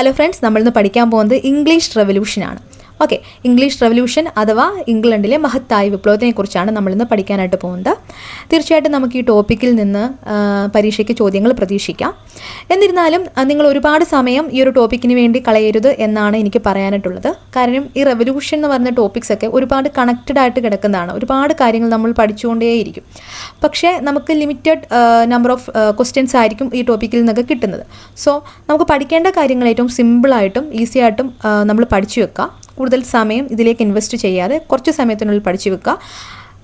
Hello friends നമ്മളിന്ന് പഠിക്കാൻ പോകുന്നത് ഇംഗ്ലീഷ് റെവല്യൂഷനാണ് ഓക്കെ ഇംഗ്ലീഷ് റെവല്യൂഷൻ അഥവാ ഇംഗ്ലണ്ടിലെ മഹത്തായ വിപ്ലവത്തിനെ കുറിച്ചാണ് നമ്മളിന്ന് പഠിക്കാനായിട്ട് പോകുന്നത്. തീർച്ചയായിട്ടും നമുക്ക് ഈ ടോപ്പിക്കിൽ നിന്ന് പരീക്ഷയ്ക്ക് ചോദ്യങ്ങൾ പ്രതീക്ഷിക്കാം. എന്നിരുന്നാലും നിങ്ങൾ ഒരുപാട് സമയം ഈ ഒരു ടോപ്പിക്കിന് വേണ്ടി കളയരുത് എന്നാണ് എനിക്ക് പറയാനായിട്ടുള്ളത്. കാരണം ഈ റെവല്യൂഷൻ എന്ന് പറഞ്ഞ ടോപ്പിക്സ് ഒക്കെ ഒരുപാട് കണക്റ്റഡ് ആയിട്ട് കിടക്കുന്നതാണ്. ഒരുപാട് കാര്യങ്ങൾ നമ്മൾ പഠിച്ചുകൊണ്ടേയിരിക്കും. പക്ഷേ നമുക്ക് ലിമിറ്റഡ് നമ്പർ ഓഫ് ക്വസ്റ്റ്യൻസ് ആയിരിക്കും ഈ ടോപ്പിക്കിൽ നിന്നൊക്കെ കിട്ടുന്നത്. സോ നമുക്ക് പഠിക്കേണ്ട കാര്യങ്ങൾ ഏറ്റവും സിമ്പിളായിട്ടും ഈസി ആയിട്ടും നമ്മൾ പഠിച്ചു വെക്കുക കൂടുതൽ സമയം ഇതിലേക്ക് ഇൻവെസ്റ്റ് ചെയ്യാതെ കുറച്ച് സമയത്തിനുള്ളിൽ പഠിച്ചു വെക്കുക.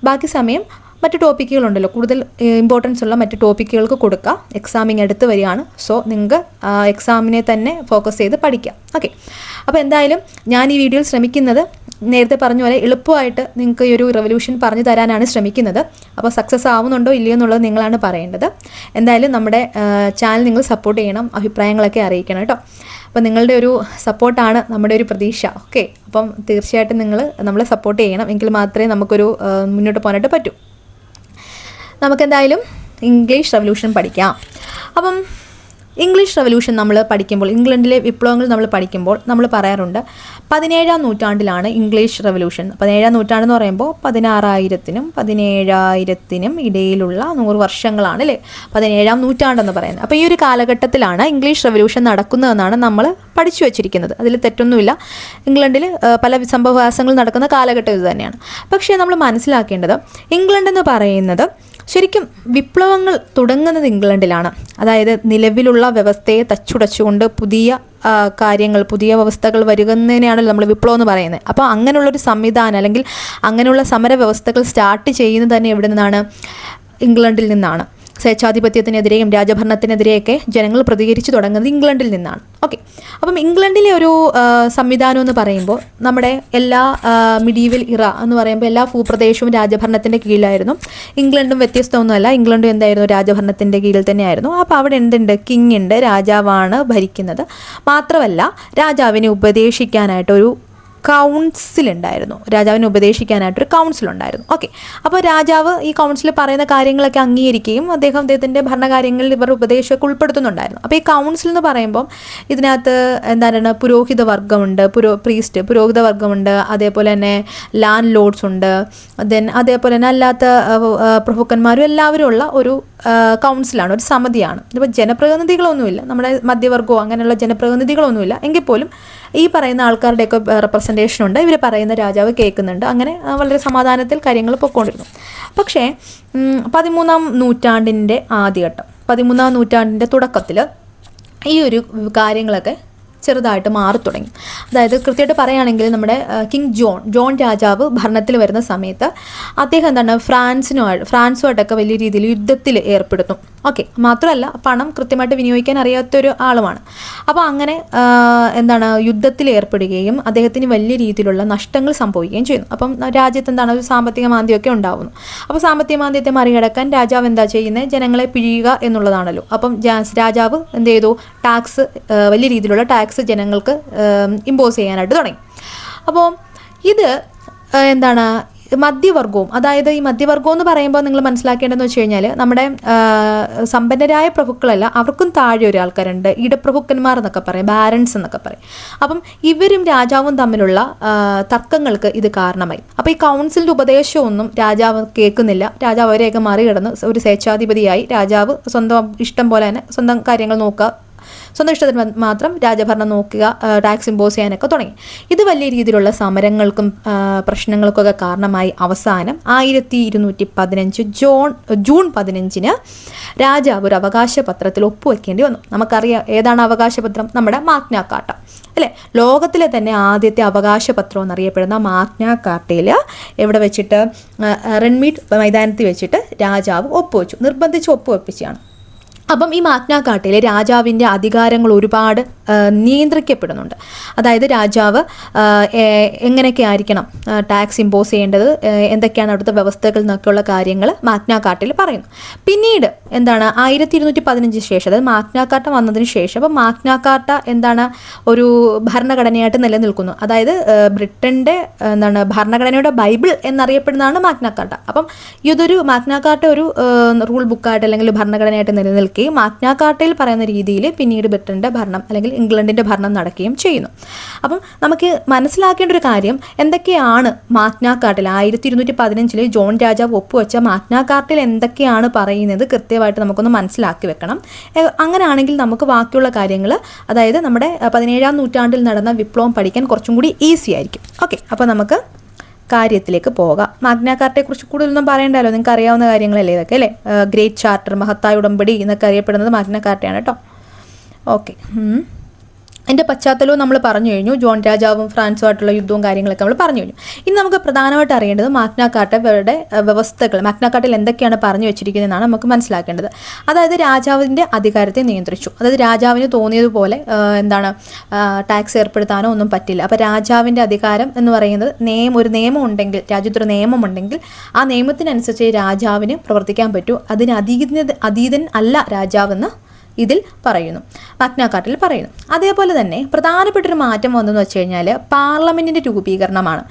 ബാക്കി സമയം മറ്റു ടോപ്പിക്കുകളുണ്ടല്ലോ കൂടുതൽ ഇമ്പോർട്ടൻസ് ഉള്ള മറ്റു ടോപ്പിക്കുകൾക്ക് കൊടുക്കുക. എക്സാമിങ് അടുത്ത് വരികയാണ്. സോ നിങ്ങൾക്ക് എക്സാമിനെ തന്നെ ഫോക്കസ് ചെയ്ത് പഠിക്കാം ഓക്കെ അപ്പോൾ എന്തായാലും ഞാൻ ഈ വീഡിയോയിൽ ശ്രമിക്കുന്നത് നേരത്തെ പറഞ്ഞ പോലെ എളുപ്പമായിട്ട് നിങ്ങൾക്ക് ഈ ഒരു റെവല്യൂഷൻ പറഞ്ഞു തരാനാണ് ശ്രമിക്കുന്നത്. അപ്പോൾ സക്സസ് ആവുന്നുണ്ടോ ഇല്ലയോ എന്നുള്ളത് നിങ്ങളാണ് പറയേണ്ടത്. എന്തായാലും നമ്മുടെ ചാനൽ നിങ്ങൾ സപ്പോർട്ട് ചെയ്യണം. അഭിപ്രായങ്ങളൊക്കെ അറിയിക്കണം കേട്ടോ. അപ്പോൾ നിങ്ങളുടെ ഒരു സപ്പോർട്ടാണ് നമ്മുടെ ഒരു പ്രതീക്ഷ. ഓക്കെ അപ്പം തീർച്ചയായിട്ടും നിങ്ങൾ നമ്മളെ സപ്പോർട്ട് ചെയ്യണം. എങ്കിൽ മാത്രമേ നമുക്കൊരു മുന്നോട്ട് പോകാനായിട്ട് പറ്റൂ. നമുക്കെന്തായാലും ഇംഗ്ലീഷ് റെവല്യൂഷൻ പഠിക്കാം. അപ്പം ഇംഗ്ലീഷ് റവല്യൂഷൻ നമ്മൾ പഠിക്കുമ്പോൾ ഇംഗ്ലണ്ടിലെ വിപ്ലവങ്ങൾ നമ്മൾ പഠിക്കുമ്പോൾ നമ്മൾ പറയാറുണ്ട് പതിനേഴാം നൂറ്റാണ്ടിലാണ് ഇംഗ്ലീഷ് റവല്യൂഷൻ പതിനേഴാം നൂറ്റാണ്ടെന്ന് പറയുമ്പോൾ പതിനാറായിരത്തിനും പതിനേഴായിരത്തിനും ഇടയിലുള്ള നൂറ് വർഷങ്ങളാണ് അല്ലേ? പതിനേഴാം നൂറ്റാണ്ടെന്ന് പറയുന്നത്. അപ്പോൾ ഈ ഒരു കാലഘട്ടത്തിലാണ് ഇംഗ്ലീഷ് റവല്യൂഷൻ നടക്കുന്നതെന്നാണ് നമ്മൾ പഠിച്ചു വച്ചിരിക്കുന്നത്. അതിൽ തെറ്റൊന്നുമില്ല. ഇംഗ്ലണ്ടിൽ പല സംഭവവാസങ്ങൾ നടക്കുന്ന കാലഘട്ടം ഇത് തന്നെയാണ്. പക്ഷേ നമ്മൾ മനസ്സിലാക്കേണ്ടത് ഇംഗ്ലണ്ട് എന്ന് പറയുന്നത് ശരിക്കും വിപ്ലവങ്ങൾ തുടങ്ങുന്നത് ഇംഗ്ലണ്ടിലാണ്. അതായത് നിലവിലുള്ള വ്യവസ്ഥയെ തച്ചുടച്ചുകൊണ്ട് പുതിയ കാര്യങ്ങൾ പുതിയ വ്യവസ്ഥകൾ വരുന്നതിനെയാണല്ലോ നമ്മൾ വിപ്ലവം എന്ന് പറയുന്നത്. അപ്പോൾ അങ്ങനെയുള്ളൊരു സംവിധാനം അല്ലെങ്കിൽ അങ്ങനെയുള്ള സമര വ്യവസ്ഥകൾ സ്റ്റാർട്ട് ചെയ്യുന്നത് തന്നെ എവിടെ നിന്നാണ്? ഇംഗ്ലണ്ടിൽ നിന്നാണ്. സ്വേച്ഛാധിപത്യത്തിനെതിരെയും രാജഭരണത്തിനെതിരെയൊക്കെ ജനങ്ങൾ പ്രതികരിച്ചു തുടങ്ങുന്നത് ഇംഗ്ലണ്ടിൽ നിന്നാണ്. ഓക്കെ അപ്പം ഇംഗ്ലണ്ടിലെ ഒരു സംവിധാനം എന്ന് പറയുമ്പോൾ നമ്മുടെ എല്ലാ മിഡീവൽ ഇറ എന്ന് പറയുമ്പോൾ എല്ലാ ഭൂപ്രദേശവും രാജഭരണത്തിന്റെ കീഴിലായിരുന്നു. ഇംഗ്ലണ്ടും വ്യത്യസ്തമൊന്നുമല്ല. ഇംഗ്ലണ്ടും എന്തായിരുന്നു? രാജഭരണത്തിന്റെ കീഴിൽ തന്നെയായിരുന്നു. അപ്പോൾ അവിടെ എന്തുണ്ട്? കിങ് ഉണ്ട്. രാജാവാണ് ഭരിക്കുന്നത്. മാത്രമല്ല രാജാവിനെ ഉപദേശിക്കാനായിട്ടൊരു കൗൺസിൽ ഉണ്ടായിരുന്നു. രാജാവിനെ ഉപദേശിക്കാനായിട്ടൊരു കൗൺസിൽ ഉണ്ടായിരുന്നു. ഓക്കെ അപ്പോൾ രാജാവ് ഈ കൗൺസിൽ പറയുന്ന കാര്യങ്ങളൊക്കെ അംഗീകരിക്കുകയും അദ്ദേഹം അദ്ദേഹത്തിന്റെ ഭരണകാര്യങ്ങളിൽ ഇവർ ഉപദേശമൊക്കെ ഉൾപ്പെടുത്തുന്നുണ്ടായിരുന്നു. അപ്പോൾ ഈ കൗൺസിൽ എന്ന് പറയുമ്പോൾ ഇതിനകത്ത് എന്താണ് പുരോഹിത വർഗമുണ്ട് പുരോ പ്രീസ്റ്റ് പുരോഹിത വർഗമുണ്ട് അതേപോലെ തന്നെ ലാൻഡ് ലോഡ്സ് ഉണ്ട് ദെൻ അതേപോലെ തന്നെ അല്ലാത്ത പ്രഭുക്കന്മാരും എല്ലാവരും ഉള്ള ഒരു കൗൺസിലാണ് ഒരു സമിതിയാണ്. ഇപ്പോൾ ജനപ്രതിനിധികളൊന്നുമില്ല. നമ്മുടെ മധ്യവർഗമോ അങ്ങനെയുള്ള ജനപ്രതിനിധികളൊന്നുമില്ല. എങ്കിൽ പോലും ഈ പറയുന്ന ആൾക്കാരുടെയൊക്കെ റെപ്രസെന്റേഷൻ ഉണ്ട്. ഇവർ പറയുന്ന രാജാവ് കേൾക്കുന്നുണ്ട്. അങ്ങനെ വളരെ സമാധാനത്തിൽ കാര്യങ്ങൾ പൊക്കോണ്ടിരുന്നു. പക്ഷേ പതിമൂന്നാം നൂറ്റാണ്ടിന്റെ ആദ്യഘട്ടം പതിമൂന്നാം നൂറ്റാണ്ടിന്റെ തുടക്കത്തിൽ ഈ ഒരു കാര്യങ്ങളൊക്കെ ചെറുതായിട്ട് മാറി തുടങ്ങി. അതായത് കൃത്യമായിട്ട് പറയുകയാണെങ്കിൽ നമ്മുടെ കിങ് ജോൺ ജോൺ രാജാവ് ഭരണത്തിൽ വരുന്ന സമയത്ത് അദ്ദേഹം എന്താണ് ഫ്രാൻസിനുമായിട്ട് ഫ്രാൻസുമായിട്ടൊക്കെ വലിയ രീതിയിൽ യുദ്ധത്തിൽ ഏർപ്പെടുന്നു. ഓക്കെ മാത്രമല്ല പണം കൃത്യമായിട്ട് വിനിയോഗിക്കാൻ അറിയാത്തൊരു ആളുമാണ്. അപ്പോൾ അങ്ങനെ എന്താണ് യുദ്ധത്തിൽ ഏർപ്പെടുകയും അദ്ദേഹത്തിന് വലിയ രീതിയിലുള്ള നഷ്ടങ്ങൾ സംഭവിക്കുകയും ചെയ്യുന്നു. അപ്പം രാജ്യത്ത് എന്താണ് ഒരു സാമ്പത്തിക മാന്ദ്യമൊക്കെ ഉണ്ടാവുന്നു. അപ്പോൾ സാമ്പത്തിക മാന്ദ്യത്തെ മറികടക്കാൻ രാജാവ് എന്താ ചെയ്യുന്നത് ജനങ്ങളെ പിഴിയുക എന്നുള്ളതാണല്ലോ. അപ്പം രാജാവ് എന്ത് ചെയ്തു? ടാക്സ് വലിയ രീതിയിലുള്ള ടാക്സ് ജനങ്ങൾക്ക് ഇമ്പോസ് ചെയ്യാനായിട്ട് തുടങ്ങി. അപ്പോൾ ഇത് എന്താണ് മധ്യവർഗവും അതായത് ഈ മധ്യവർഗം എന്ന് പറയുമ്പോൾ നിങ്ങൾ മനസ്സിലാക്കേണ്ടതെന്ന് വെച്ച് കഴിഞ്ഞാൽ നമ്മുടെ സമ്പന്നരായ പ്രഭുക്കളല്ല അവർക്കും താഴെ ഒരു ആൾക്കാരുണ്ട്. ഇടപ്രഭുക്കന്മാർ എന്നൊക്കെ പറയും ബാരൻസ് എന്നൊക്കെ പറയും. അപ്പം ഇവരും രാജാവും തമ്മിലുള്ള തർക്കങ്ങൾക്ക് ഇത് കാരണമായി. അപ്പോൾ ഈ കൗൺസിലിന്റെ ഉപദേശമൊന്നും രാജാവ് കേൾക്കുന്നില്ല. രാജാവ് അവരെയൊക്കെ മറികടന്ന് ഒരു സ്വേച്ഛാധിപതിയായി. രാജാവ് സ്വന്തം ഇഷ്ടം പോലെ തന്നെ സ്വന്തം കാര്യങ്ങൾ നോക്കുക സ്വന്തം ഇഷ്ടത്തിന് മാത്രം രാജഭരണം നോക്കുക ടാക്സ് ഇമ്പോസ് ചെയ്യാനൊക്കെ തുടങ്ങി. ഇത് വലിയ രീതിയിലുള്ള സമരങ്ങൾക്കും പ്രശ്നങ്ങൾക്കൊക്കെ കാരണമായി അവസാനം ആയിരത്തി ഇരുന്നൂറ്റി പതിനഞ്ച് ജോൺ ജൂൺ പതിനഞ്ചിന് രാജാവ് ഒരു അവകാശ പത്രത്തിൽ ഒപ്പുവെക്കേണ്ടി വന്നു. നമുക്കറിയാം ഏതാണ് അവകാശപത്രം? നമ്മുടെ മാഗ്ന കാട്ട അല്ലേ? ലോകത്തിലെ തന്നെ ആദ്യത്തെ അവകാശപത്രം എന്നറിയപ്പെടുന്ന മാഗ്ന എവിടെ വെച്ചിട്ട് റൺമീറ്റ് മൈതാനത്തിൽ വെച്ചിട്ട് രാജാവ് ഒപ്പുവെച്ചു. നിർബന്ധിച്ച് ഒപ്പുവെപ്പിച്ചാണ് അപ്പം ഈ മാഗ്നാകാട്ടിലെ രാജാവിന്റെ അധികാരങ്ങൾ ഒരുപാട് നിയന്ത്രിക്കപ്പെടുന്നുണ്ട്. അതായത് രാജാവ് എങ്ങനെയൊക്കെ ആയിരിക്കണം ടാക്സ് ഇമ്പോസ് ചെയ്യേണ്ടത് എന്തൊക്കെയാണ് അവിടുത്തെ വ്യവസ്ഥകൾ എന്നൊക്കെയുള്ള കാര്യങ്ങൾ മാഗ്നാകാർട്ടിൽ പറയുന്നു. പിന്നീട് എന്താണ് ആയിരത്തി ഇരുന്നൂറ്റി പതിനഞ്ച് ശേഷം അതായത് മാഗ്നാകാർട്ട വന്നതിന് ശേഷം അപ്പോൾ മാഗ്നാകാർട്ട എന്താണ് ഒരു ഭരണഘടനയായിട്ട് നിലനിൽക്കുന്നു. അതായത് ബ്രിട്ടന്റെ എന്താണ് ഭരണഘടനയുടെ ബൈബിൾ എന്നറിയപ്പെടുന്നതാണ് മാഗ്ന അപ്പം ഇതൊരു മാഗ്നാകാർട്ട ഒരു റൂൾ ബുക്കായിട്ട് അല്ലെങ്കിൽ ഭരണഘടനയായിട്ട് നിലനിൽക്കുകയും മാഗ്നാകാർട്ടയിൽ പറയുന്ന രീതിയിൽ പിന്നീട് ബ്രിട്ടന്റെ ഭരണം അല്ലെങ്കിൽ ഇംഗ്ലണ്ടിന്റെ ഭരണം നടക്കുകയും ചെയ്യുന്നു. അപ്പം നമുക്ക് മനസ്സിലാക്കേണ്ട ഒരു കാര്യം എന്തൊക്കെയാണ് മാഗ്നാ കാർട്ടിൽ ആയിരത്തി ഇരുന്നൂറ്റി പതിനഞ്ചിൽ ജോൺ രാജാവ് ഒപ്പുവെച്ച മാഗ്നാ കാർട്ടിൽ എന്തൊക്കെയാണ് പറയുന്നത് കൃത്യമായിട്ട് നമുക്കൊന്ന് മനസ്സിലാക്കി വെക്കണം. അങ്ങനെയാണെങ്കിൽ നമുക്ക് ബാക്കിയുള്ള കാര്യങ്ങൾ അതായത് നമ്മുടെ പതിനേഴാം നൂറ്റാണ്ടിൽ നടന്ന വിപ്ലവം പഠിക്കാൻ കുറച്ചും കൂടി ഈസി ആയിരിക്കും. ഓക്കെ അപ്പോൾ നമുക്ക് കാര്യത്തിലേക്ക് പോകാം. മാഗ്ന കാർട്ടയെക്കുറിച്ച് കൂടുതലൊന്നും പറയണ്ടല്ലോ നിങ്ങൾക്ക് അറിയാവുന്ന കാര്യങ്ങളല്ലേ ഇതൊക്കെ അല്ലേ? ഗ്രേറ്റ് ചാർട്ടർ മഹത്തായ ഉടമ്പടി എന്നൊക്കെ അറിയപ്പെടുന്നത് മാഗ്ന കാർട്ടയാണ് കേട്ടോ. ഓക്കെ എന്റെ പശ്ചാത്തലവും നമ്മൾ പറഞ്ഞു കഴിഞ്ഞു. ജോൺ രാജാവും ഫ്രാൻസുമായിട്ടുള്ള യുദ്ധവും കാര്യങ്ങളൊക്കെ നമ്മൾ പറഞ്ഞു കഴിഞ്ഞു. ഇനി നമുക്ക് പ്രധാനമായിട്ട് അറിയേണ്ടത് മാഗ്ന കാർട്ടയുടെ അഹ്, വ്യവസ്ഥകൾ മാഗ്നാക്കാട്ടിൽ എന്തൊക്കെയാണ് പറഞ്ഞു വെച്ചിരിക്കുന്നതെന്നാണ് നമുക്ക് മനസ്സിലാക്കേണ്ടത്. അതായത് രാജാവിന്റെ അധികാരത്തെ നിയന്ത്രിച്ചു. അതായത് രാജാവിന് തോന്നിയതുപോലെ എന്താണ് ടാക്സ് ഏർപ്പെടുത്താനോ ഒന്നും പറ്റില്ല. അപ്പോൾ രാജാവിന്റെ അധികാരം എന്ന് പറയുന്നത് നിയമം ഒരു നിയമം ഉണ്ടെങ്കിൽ രാജ്യത്തൊരു നിയമം ഉണ്ടെങ്കിൽ ആ നിയമത്തിനനുസരിച്ച് രാജാവിന് പ്രവർത്തിക്കാൻ പറ്റൂ. അതിന് അതീത അതീതൻ അല്ല രാജാവെന്ന് ഇതിൽ പറയുന്നു. പത്നാക്കാട്ടിൽ പറയുന്നു. അതേപോലെ തന്നെ പ്രധാനപ്പെട്ട ഒരു മാറ്റം വന്നെന്ന് വെച്ച് കഴിഞ്ഞാൽ പാർലമെന്റിന്റെ രൂപീകരണമാണ്.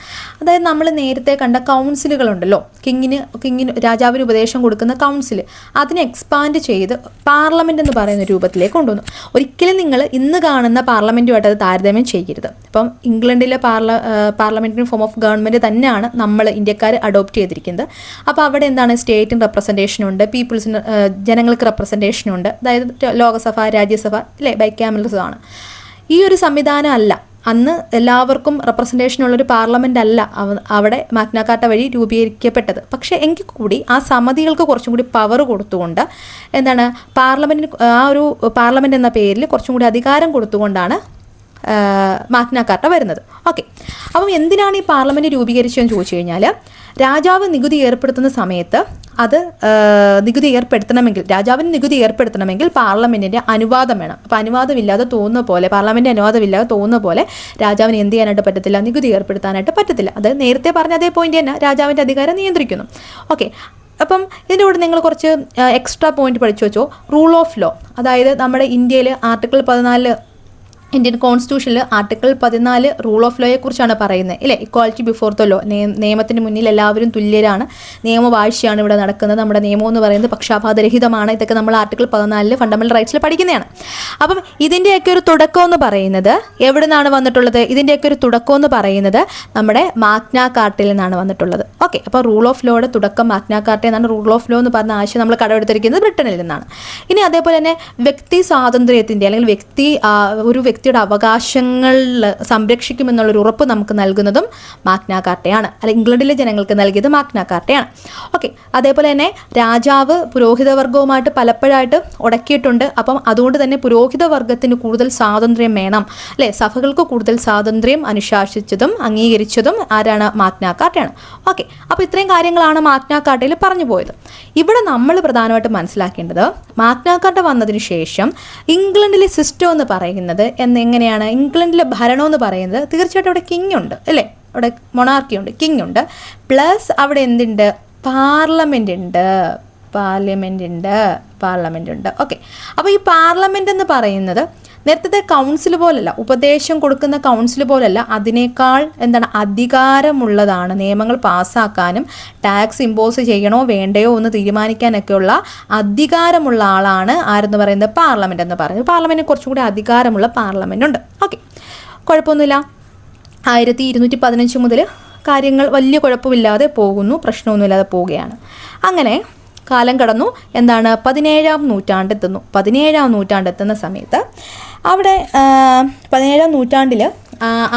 അതായത് നമ്മൾ നേരത്തെ കണ്ട കൗൺസിലുകളുണ്ടല്ലോ. കിങ്ങിന് കിങ്ങിന് രാജാവിന് ഉപദേശം കൊടുക്കുന്ന കൗൺസിൽ അതിനെ എക്സ്പാൻഡ് ചെയ്ത് പാർലമെന്റ് എന്ന് പറയുന്ന രൂപത്തിലേക്ക് കൊണ്ടുവന്നു. ഒരിക്കലും നിങ്ങൾ ഇന്ന് കാണുന്ന പാർലമെന്റുമായിട്ട് അത് താരതമ്യം ചെയ്യരുത്. ഇപ്പം ഇംഗ്ലണ്ടിലെ പാർല പാർലമെന്റിന് ഫോം ഓഫ് ഗവൺമെന്റ് തന്നെയാണ് നമ്മൾ ഇന്ത്യക്കാർ അഡോപ്റ്റ് ചെയ്തിരിക്കുന്നത്. അപ്പോൾ അവിടെ എന്താണ് സ്റ്റേറ്റിന് റെപ്രസെന്റേഷൻ ഉണ്ട് പീപ്പിൾസിന് ജനങ്ങൾക്ക് റെപ്രസെന്റേഷൻ ഉണ്ട്. അതായത് ലോകസഭ രാജ്യസഭ അല്ലേ ആണ്. ഈ ഒരു സംവിധാനം അല്ല. അന്ന് എല്ലാവർക്കും റെപ്രസെന്റേഷൻ ഉള്ളൊരു പാർലമെന്റ് അല്ല അവിടെ മാഗ്നാകാട്ട വഴി രൂപീകരിക്കപ്പെട്ടത്. പക്ഷേ എങ്കിൽ കൂടി ആ സമിതികൾക്ക് കുറച്ചും കൂടി പവർ കൊടുത്തുകൊണ്ട് എന്താണ് പാർലമെന്റിന് ആ ഒരു പാർലമെന്റ് എന്ന പേരിൽ കുറച്ചും കൂടി അധികാരം കൊടുത്തുകൊണ്ടാണ് മാഗ്നാകാർട്ട വരുന്നത്. ഓക്കെ അപ്പം എന്തിനാണ് ഈ പാർലമെന്റ് രൂപീകരിച്ചതെന്ന് ചോദിച്ചു കഴിഞ്ഞാൽ രാജാവ് നികുതി ഏർപ്പെടുത്തുന്ന സമയത്ത് അത് നികുതി ഏർപ്പെടുത്തണമെങ്കിൽ രാജാവിന് നികുതി ഏർപ്പെടുത്തണമെങ്കിൽ പാർലമെന്റിന്റെ അനുവാദം വേണം. അപ്പോൾ അനുവാദമില്ലാതെ തോന്നുന്ന പോലെ പാർലമെന്റ് അനുവാദമില്ലാതെ തോന്നുന്ന പോലെ രാജാവിന് എന്ത് ചെയ്യാനായിട്ട് പറ്റത്തില്ല? നികുതി ഏർപ്പെടുത്താനായിട്ട് പറ്റത്തില്ല. അത് നേരത്തെ പറഞ്ഞ അതേ പോയിന്റ് തന്നെ രാജാവിന്റെ അധികാരം നിയന്ത്രിക്കുന്നു. ഓക്കെ അപ്പം ഇതിന്റെ കൂടെ നിങ്ങൾ കുറച്ച് എക്സ്ട്രാ പോയിന്റ് പഠിച്ചു വെച്ചോ. റൂൾ ഓഫ് ലോ അതായത് നമ്മുടെ ഇന്ത്യയിൽ ആർട്ടിക്കിൾ പതിനാല് ഇന്ത്യൻ കോൺസ്റ്റിറ്റ്യൂഷനിൽ ആർട്ടിക്കിൾ പതിനാല് റൂൾ ഓഫ് ലോയെ കുറിച്ചാണ് പറയുന്നത്. ഇല്ലേ? Equality before the law. നിയമത്തിന് മുന്നിൽ എല്ലാവരും തുല്യരാണ്. നിയമവാഴ്ചയാണ് ഇവിടെ നടക്കുന്നത്. നമ്മുടെ നിയമം എന്ന് പറയുന്നത് പക്ഷാപാതരഹിതമാണ്. ഇതൊക്കെ നമ്മൾ ആർട്ടിക്കിൾ പതിനാലിൽ ഫണ്ടമെന്റൽ റൈറ്റ്സിൽ പഠിക്കുന്നതാണ്. അപ്പം ഇതിന്റെയൊക്കെ ഒരു തുടക്കം എന്ന് പറയുന്നത് എവിടെ നിന്നാണ് വന്നിട്ടുള്ളത്? ഇതിന്റെയൊക്കെ ഒരു തുടക്കം എന്ന് പറയുന്നത് നമ്മുടെ മാഗ്ന കാർട്ടിൽ നിന്നാണ് വന്നിട്ടുള്ളത്. ഓക്കെ. അപ്പോൾ റൂൾ ഓഫ് ലോയുടെ തുടക്കം മാഗ്ന കാർട്ടിൽ നിന്നാണ്. റൂൾ ഓഫ് ലോ എന്ന് പറഞ്ഞ ആശയം നമ്മൾ കടമെടുത്തിരിക്കുന്നത് ബ്രിട്ടനിൽ നിന്നാണ്. ഇനി അതേപോലെ തന്നെ വ്യക്തി സ്വാതന്ത്ര്യത്തിന്റെ അല്ലെങ്കിൽ വ്യക്തി ഒരു ഒരു വ്യക്തിയുടെ അവകാശങ്ങൾ സംരക്ഷിക്കുമെന്നുള്ളൊരു ഉറപ്പ് നമുക്ക് നൽകുന്നതും മാഗ്നാകാർട്ടയാണ് അല്ല ഇംഗ്ലണ്ടിലെ ജനങ്ങൾക്ക് നൽകിയത് മാഗ്നാകാർട്ടയാണ് ഓക്കെ അതേപോലെ തന്നെ രാജാവ് പുരോഹിത വർഗവുമായിട്ട് പലപ്പോഴായിട്ട് ഉടക്കിയിട്ടുണ്ട് അപ്പം അതുകൊണ്ട് തന്നെ പുരോഹിത വർഗത്തിന് കൂടുതൽ സ്വാതന്ത്ര്യം വേണം. അല്ലേ? സഭകൾക്ക് കൂടുതൽ സ്വാതന്ത്ര്യം അനുശാസിച്ചതും അംഗീകരിച്ചതും ആരാണ്? മാഗ്നാകാർട്ടയാണ് ഓക്കെ അപ്പോൾ ഇത്രയും കാര്യങ്ങളാണ് മാഗ്നാകാർട്ടയിൽ പറഞ്ഞു പോയത്. ഇവിടെ നമ്മൾ പ്രധാനമായിട്ടും മനസ്സിലാക്കേണ്ടത് മാഗ്നാകാർട്ട വന്നതിന് ശേഷം ഇംഗ്ലണ്ടിലെ സിസ്റ്റം എന്ന് പറയുന്നത് എന്ന് എങ്ങനെയാണ്? ഇംഗ്ലണ്ടിലെ ഭരണം എന്ന് പറയുന്നത് തീർച്ചയായിട്ടും അവിടെ കിങ് ഉണ്ട് അല്ലേ? അവിടെ മൊണാർക്കി ഉണ്ട് കിങ് ഉണ്ട്. പ്ലസ് അവിടെ എന്തുണ്ട്? പാർലമെന്റ് ഉണ്ട്. പാർലമെന്റ് ഉണ്ട്. പാർലമെന്റ് ഉണ്ട്. ഓക്കെ അപ്പോൾ ഈ പാർലമെന്റ് എന്ന് പറയുന്നത് നേരത്തെ കൗൺസിൽ പോലല്ല ഉപദേശം കൊടുക്കുന്ന കൗൺസിൽ പോലല്ല അതിനേക്കാൾ എന്താണ് അധികാരമുള്ളതാണ് നിയമങ്ങൾ പാസ്സാക്കാനും ടാക്സ് ഇമ്പോസ് ചെയ്യണോ വേണ്ടയോ എന്ന് തീരുമാനിക്കാനൊക്കെയുള്ള അധികാരമുള്ള ആളാണ് ആരെന്ന് പറയുന്നത് പാർലമെന്റ് എന്ന് പറയുന്നത് പാർലമെന്റിന് കുറച്ചും കൂടി അധികാരമുള്ള പാർലമെന്റ് ഉണ്ട്. ഓക്കെ കുഴപ്പമൊന്നുമില്ല. ആയിരത്തി ഇരുന്നൂറ്റി പതിനഞ്ച് മുതൽ കാര്യങ്ങൾ വലിയ കുഴപ്പമില്ലാതെ പോകുന്നു പ്രശ്നമൊന്നുമില്ലാതെ പോവുകയാണ്. അങ്ങനെ കാലം കടന്നു. എന്താണ്? പതിനേഴാം നൂറ്റാണ്ടെത്തുന്നു പതിനേഴാം നൂറ്റാണ്ടെത്തുന്ന സമയത്ത് അവിടെ പതിനേഴാം നൂറ്റാണ്ടിൽ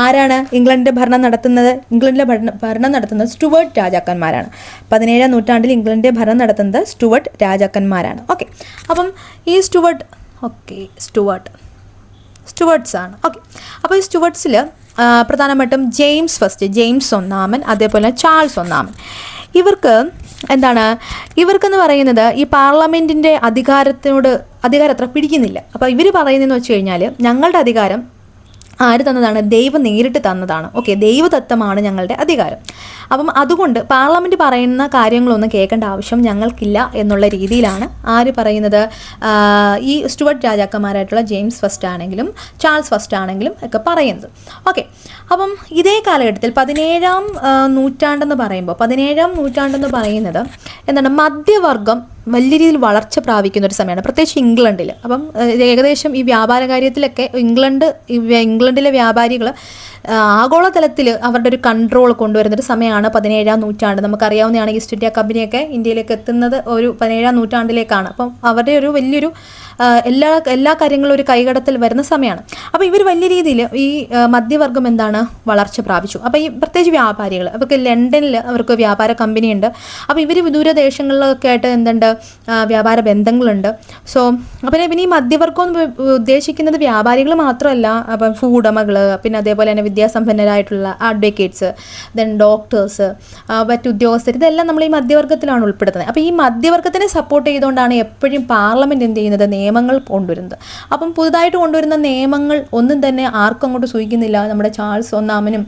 ആരാണ് ഇംഗ്ലണ്ടിന്റെ ഭരണം നടത്തുന്നത്? ഇംഗ്ലണ്ടിലെ ഭരണ ഭരണം നടത്തുന്നത് സ്റ്റുവർട്ട് രാജാക്കന്മാരാണ്. പതിനേഴാം നൂറ്റാണ്ടിൽ ഇംഗ്ലണ്ടിന്റെ ഭരണം നടത്തുന്നത് സ്റ്റുവർട്ട് രാജാക്കന്മാരാണ്. ഓക്കെ. അപ്പം ഈ സ്റ്റുവർട്ട് ഓക്കെ സ്റ്റുവർട്ട് സ്റ്റുവർട്ട്സ് ആണ്. ഓക്കെ. അപ്പോൾ ഈ സ്റ്റുവർട്ട്സിൽ പ്രധാനമായിട്ടും ജെയിംസ് ഫസ്റ്റ് ജെയിംസ് ഒന്നാമൻ അതേപോലെ ചാൾസ് ഒന്നാമൻ. ഇവർക്ക് എന്താണ് ഇവർക്കെന്ന് പറയുന്നത് ഈ പാർലമെന്റിന്റെ അധികാരത്തിനോട് അധികാരം അത്ര പിടിക്കുന്നില്ല. അപ്പോൾ ഇവർ പറയുന്നതെന്ന് വെച്ച് കഴിഞ്ഞാൽ ഞങ്ങളുടെ അധികാരം ആര് തന്നതാണ്? ദൈവം നേരിട്ട് തന്നതാണ്. ഓക്കെ ദൈവതത്വമാണ് ഞങ്ങളുടെ അധികാരം. അപ്പം അതുകൊണ്ട് പാർലമെന്റ് പറയുന്ന കാര്യങ്ങളൊന്നും കേൾക്കേണ്ട ആവശ്യം ഞങ്ങൾക്കില്ല എന്നുള്ള രീതിയിലാണ് ആര് പറയുന്നത്? ഈ സ്റ്റുവർട്ട് രാജാക്കന്മാരായിട്ടുള്ള ജെയിംസ് ഫസ്റ്റ് ആണെങ്കിലും ചാൾസ് ഫസ്റ്റ് ആണെങ്കിലും ഒക്കെ പറയുന്നത്. ഓക്കെ അപ്പം ഇതേ കാലഘട്ടത്തിൽ പതിനേഴാം നൂറ്റാണ്ടെന്ന് പറയുമ്പോൾ പതിനേഴാം നൂറ്റാണ്ടെന്ന് പറയുന്നത് എന്താണ്? മധ്യവർഗം വലിയ രീതിയിൽ വളർച്ച പ്രാപിക്കുന്ന ഒരു സമയമാണ്. പ്രത്യേകിച്ച് ഇംഗ്ലണ്ടിൽ അപ്പം ഏകദേശം ഈ വ്യാപാര കാര്യത്തിലൊക്കെ ഇംഗ്ലണ്ട് ഇംഗ്ലണ്ടിലെ വ്യാപാരികൾ ആഗോളതലത്തിൽ അവരുടെ ഒരു കൺട്രോൾ കൊണ്ടുവരുന്ന ഒരു സമയമാണ് പതിനേഴാം നൂറ്റാണ്ട്. നമുക്കറിയാവുന്നതാണ് ഈസ്റ്റ് ഇന്ത്യ കമ്പനിയൊക്കെ ഇന്ത്യയിലേക്ക് എത്തുന്നത് ഒരു പതിനേഴാം നൂറ്റാണ്ടിലേക്കാണ്. അപ്പം അവരുടെ ഒരു വലിയൊരു എല്ലാ എല്ലാ കാര്യങ്ങളും ഒരു കൈകടത്തിൽ വരുന്ന സമയമാണ്. അപ്പോൾ ഇവർ വലിയ രീതിയിൽ ഈ മധ്യവർഗം എന്താണ്? വളർച്ച പ്രാപിച്ചു. അപ്പോൾ ഈ പ്രത്യേകിച്ച് വ്യാപാരികൾ അവർക്ക് ലണ്ടനിൽ അവർക്ക് വ്യാപാര കമ്പനിയുണ്ട് അപ്പോൾ ഇവർ വിദൂര ദേശങ്ങളിലൊക്കെ ആയിട്ട് എന്തുണ്ട്? വ്യാപാര ബന്ധങ്ങളുണ്ട്. സോ അപ്പോൾ പിന്നെ ഈ മധ്യവർഗം ഉദ്ദേശിക്കുന്നത് വ്യാപാരികൾ മാത്രമല്ല അപ്പം ഭൂവുടമകൾ പിന്നെ അതേപോലെ തന്നെ വിദ്യാസമ്പന്നരായിട്ടുള്ള അഡ്വക്കേറ്റ്സ് ദെൻ ഡോക്ടേഴ്സ് മറ്റ് ഉദ്യോഗസ്ഥർ ഇതെല്ലാം നമ്മൾ ഈ മധ്യവർഗത്തിലാണ് ഉൾപ്പെടുത്തുന്നത്. അപ്പോൾ ഈ മധ്യവർഗത്തിനെ സപ്പോർട്ട് ചെയ്തുകൊണ്ടാണ് എപ്പോഴും പാർലമെന്റ് എന്ത് ചെയ്യുന്നത്? നിയമങ്ങൾ കൊണ്ടുവരുന്നത്. അപ്പം പുതുതായിട്ട് കൊണ്ടുവരുന്ന നിയമങ്ങൾ ഒന്നും തന്നെ ആർക്കും അങ്ങോട്ട് സൂചിക്കുന്നില്ല. നമ്മുടെ ചാൾസ് ഒന്നാമനും